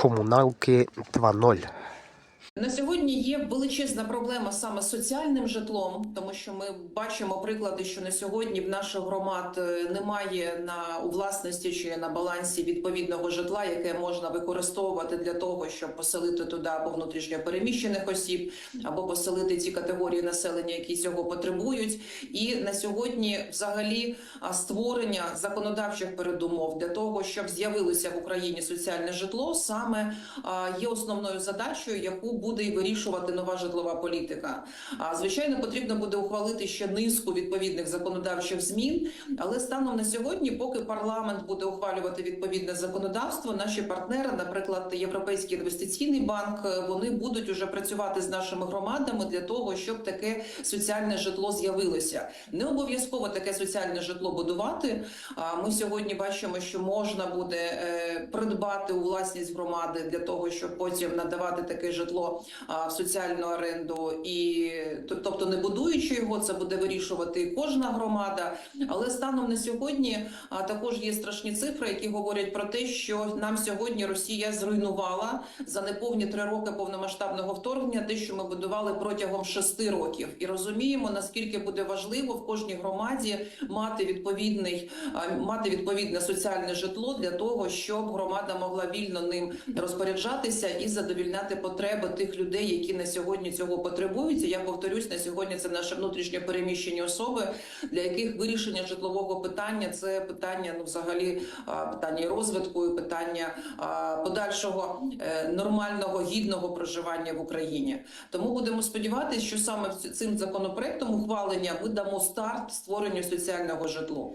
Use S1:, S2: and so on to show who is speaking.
S1: комуналки 2.0.
S2: На сьогодні є величезна проблема саме з соціальним житлом, тому що ми бачимо приклади, що на сьогодні в наших громад е, немає на у власності чи на балансі відповідного житла, яке можна використовувати для того, щоб поселити туди або внутрішньо переміщених осіб, або поселити ці категорії населення, які цього потребують. І на сьогодні, взагалі, створення законодавчих передумов для того, щоб з'явилося в Україні соціальне житло, саме є основною задачею, яку буде і вирішувати нова житлова політика. А звичайно, потрібно буде ухвалити ще низку відповідних законодавчих змін. Але станом на сьогодні, поки парламент буде ухвалювати відповідне законодавство, наші партнери, наприклад, Європейський інвестиційний банк, е, вони будуть уже працювати з нашими громадами для того, щоб таке соціальне житло з'явилося. Не обов'язково таке соціальне житло будувати. А ми сьогодні бачимо, що можна буде е, придбати у власність громади для того, щоб потім надавати таке житло а, в соціальну оренду, і тобто не будуючи його, це буде вирішувати кожна громада. Але станом на сьогодні також є страшні цифри, які говорять про те, що нам сьогодні Росія зруйнувала за неповні три роки повномасштабного вторгнення, те, що ми будували протягом шести років, і розуміємо наскільки буде важливо в кожній громаді мати відповідний мати відповідне соціальне житло для того, щоб громада могла вільно ним розпоряджатися і задовільняти потреби тих людей, які на сьогодні цього потребують. Я повторюсь, на сьогодні це наші внутрішньо переміщені особи, для яких вирішення житлового питання це питання, ну взагалі питання розвитку, і питання подальшого е, нормального гідного проживання в Україні. Тому будемо сподіватися, що саме цим законопроектом ухвалення ми дамо старт створенню соціального житло.